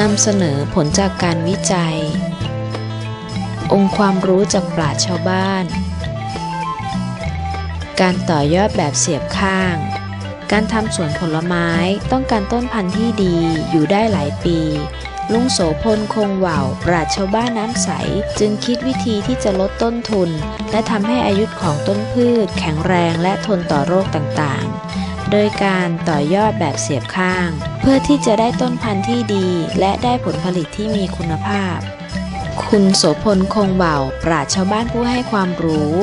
นำเสนอผลจากการวิจัย องค์ความรู้จากปราชญ์ชาวบ้าน การต่อยอดแบบเสียบข้าง การทำสวนผลไม้ต้องการต้นพันธุ์ที่ดีอยู่ได้หลายปี ลุงโสพลคงเหว่าปราชชาวบ้านน้ำใส จึงคิดวิธีที่จะลดต้นทุน และทำให้อายุของต้นพืช แข็งแรงและทนต่อโรคต่างๆ โดยการต่อยอดแบบเสียบข้าง เพื่อที่จะได้ต้นพันธุ์ที่ดี และได้ผลผลิตที่มีคุณภาพ คุณโสพลคงเบาปราชชาวบ้านผู้ให้ความรู้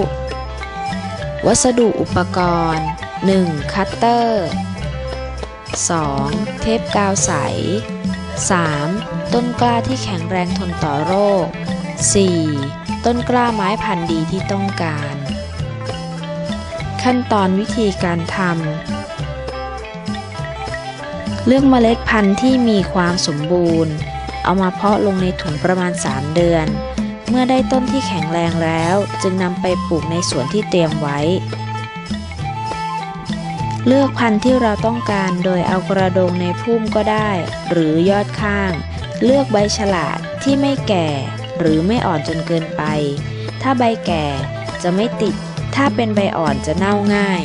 วัสดุอุปกรณ์ 1. คัตเตอร์ 2. เทปกาวใส 3. ต้นกล้าที่แข็งแรงทนต่อโรค 4. ต้นกล้าไม้พันธุ์ดีที่ต้องการ ขั้นตอนวิธีการทำเลือกเมล็ดพันธุ์ที่มีความสมบูรณ์ เอามาเพาะลงในถุงประมาณ 3 เดือน เมื่อได้ต้นที่แข็งแรงแล้ว จึงนำไปปลูกในสวนที่เตรียมไว้ เลือกพันธุ์ที่เราต้องการโดยเอากระดงในพุ่มก็ได้ หรือยอดข้าง เลือกใบฉลาดที่ไม่แก่ หรือไม่อ่อนจนเกินไป ถ้าใบแก่จะไม่ติด ถ้าเป็นใบอ่อนจะเน่าง่าย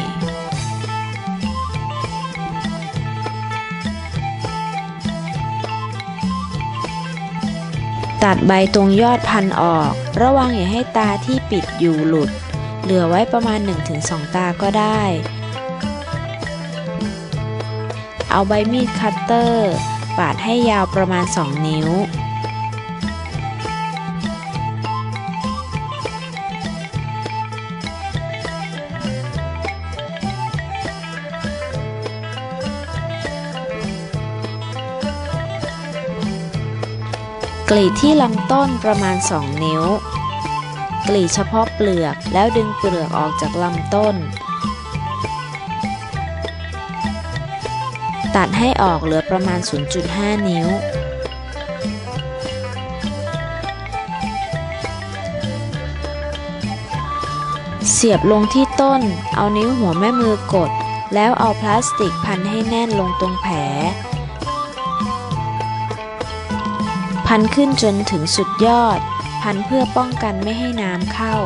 ตัดใบตรงยอดพันธุ์ออก ระวังอย่าให้ตาที่ปิดอยู่หลุด เหลือไว้ประมาณ 1-2 ตาก็ได้ เอาใบมีดคัตเตอร์ ปาดให้ยาวประมาณ 2 นิ้ว กรีดที่ลำต้นประมาณ 2 นิ้ว กรีดเฉพาะเปลือกแล้วดึงเปลือกออกจากลำต้น ตัดให้ออกเหลือประมาณ 0.5 นิ้ว เสียบลงที่ต้น เอานิ้วหัวแม่มือกด แล้วเอาพลาสติกพันให้แน่นลงตรงแผล พันขึ้นจนถึงสุดยอด พันเพื่อป้องกันไม่ให้น้ำเข้า